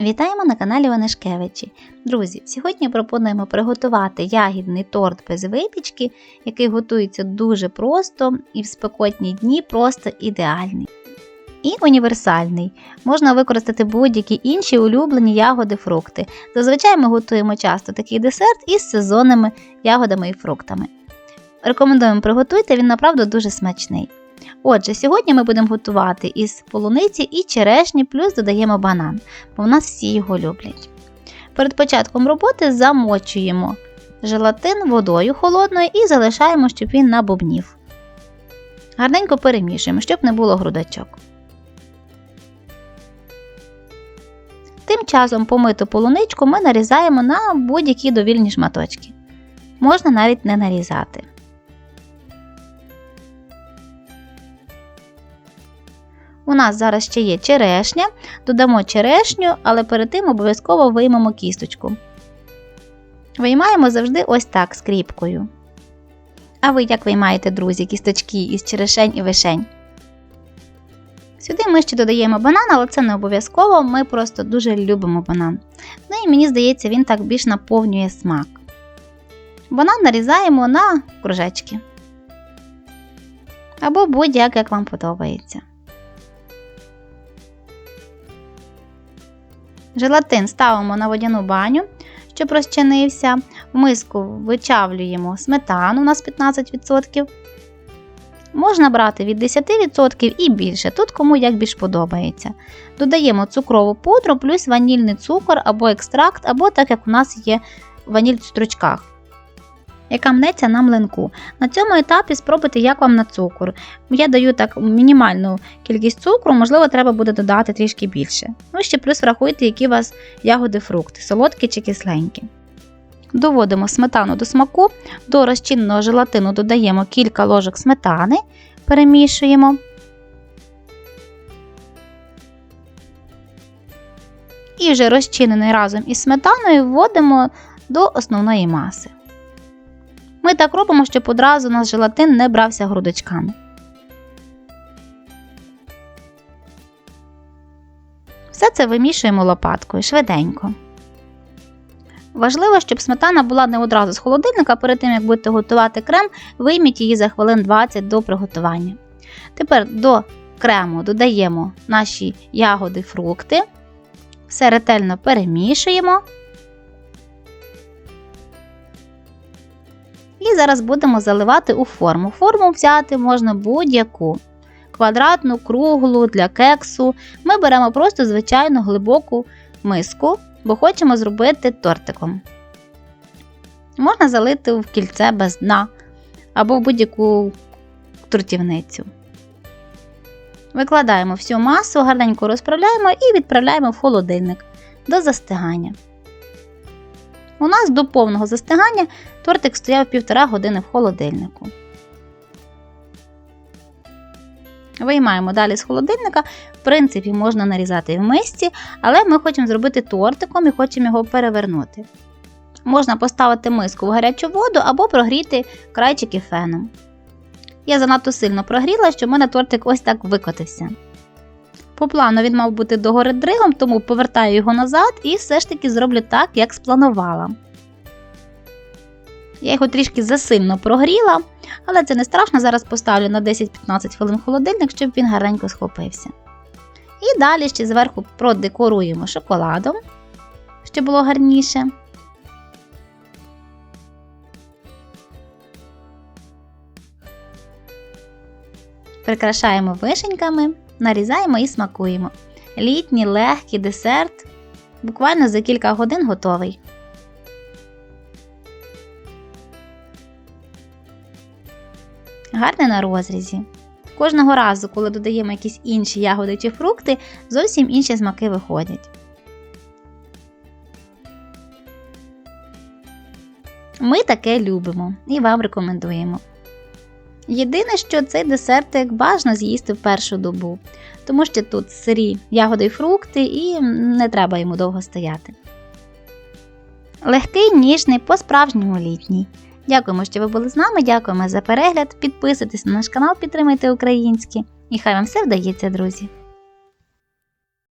Вітаємо на каналі Ванишкевичі. Друзі, сьогодні пропонуємо приготувати ягідний торт без випічки, який готується дуже просто і в спекотні дні просто ідеальний. І універсальний. Можна використати будь-які інші улюблені ягоди, фрукти. Зазвичай ми готуємо часто такий десерт із сезонними ягодами і фруктами. Рекомендуємо приготуйте, він направду дуже смачний. Отже, сьогодні ми будемо готувати із полуниці і черешні, плюс додаємо банан, бо в нас всі його люблять. Перед початком роботи замочуємо желатин водою холодною і залишаємо, щоб він набубнів. Гарненько перемішуємо, щоб не було грудочок. Тим часом помиту полуничку ми нарізаємо на будь-які довільні шматочки. Можна навіть не нарізати. У нас зараз ще є черешня, додамо черешню, але перед тим обов'язково виймемо кісточку. Виймаємо завжди ось так скріпкою. А ви як виймаєте, друзі, кісточки із черешень і вишень? Сюди ми ще додаємо банан, але це не обов'язково, ми просто дуже любимо банан. Ну і мені здається, він так більш наповнює смак. Банан нарізаємо на кружечки. Або будь-як як вам подобається. Желатин ставимо на водяну баню, щоб розчинився. В миску вичавлюємо сметану у нас 15%. Можна брати від 10% і більше, тут кому як більш подобається. Додаємо цукрову пудру плюс ванільний цукор або екстракт, або так як у нас є ваніль в стручках, яка мнеться на млинку. На цьому етапі спробуйте, як вам на цукор. Я даю так мінімальну кількість цукру, можливо, треба буде додати трішки більше. Ну, ще плюс врахуйте, які у вас ягоди, фрукти, солодкі чи кисленькі. Доводимо сметану до смаку, до розчиненого желатину додаємо кілька ложок сметани, перемішуємо. І вже розчинений разом із сметаною вводимо до основної маси. Ми так робимо, щоб одразу у нас желатин не брався грудочками. Все це вимішуємо лопаткою швиденько. Важливо, щоб сметана була не одразу з холодильника, перед тим як будете готувати крем, вийміть її за хвилин 20 до приготування. Тепер до крему додаємо наші ягоди, фрукти, все ретельно перемішуємо. І зараз будемо заливати у форму. Форму взяти можна будь-яку. Квадратну, круглу для кексу. Ми беремо просто звичайну глибоку миску, бо хочемо зробити тортиком. Можна залити в кільце без дна або в будь-яку тортівницю. Викладаємо всю масу, гарненько розправляємо і відправляємо в холодильник до застигання. У нас до повного застигання тортик стояв півтора години в холодильнику. Виймаємо далі з холодильника. В принципі, можна нарізати в мисці, але ми хочемо зробити тортиком і хочемо його перевернути. Можна поставити миску в гарячу воду або прогріти крайчики феном. Я занадто сильно прогріла, що в мене тортик ось так викотився. По плану він мав бути догори дригом, тому повертаю його назад і все ж таки зроблю так, як спланувала. Я його трішки засильно прогріла, але це не страшно, зараз поставлю на 10-15 хвилин холодильник, щоб він гарненько схопився. І далі ще зверху продекоруємо шоколадом, щоб було гарніше. Прикрашаємо вишеньками, нарізаємо і смакуємо. Літній легкий десерт. Буквально за кілька годин готовий. Гарне на розрізі. Кожного разу, коли додаємо якісь інші ягоди чи фрукти, зовсім інші смаки виходять. Ми таке любимо і вам рекомендуємо. Єдине, що цей десертик бажано з'їсти в першу добу, тому що тут сирі ягоди і фрукти, і не треба йому довго стояти. Легкий, ніжний, по-справжньому літній. Дякуємо, що ви були з нами. Дякуємо за перегляд. Підписуйтесь на наш канал, підтримайте українське. І хай вам все вдається, друзі!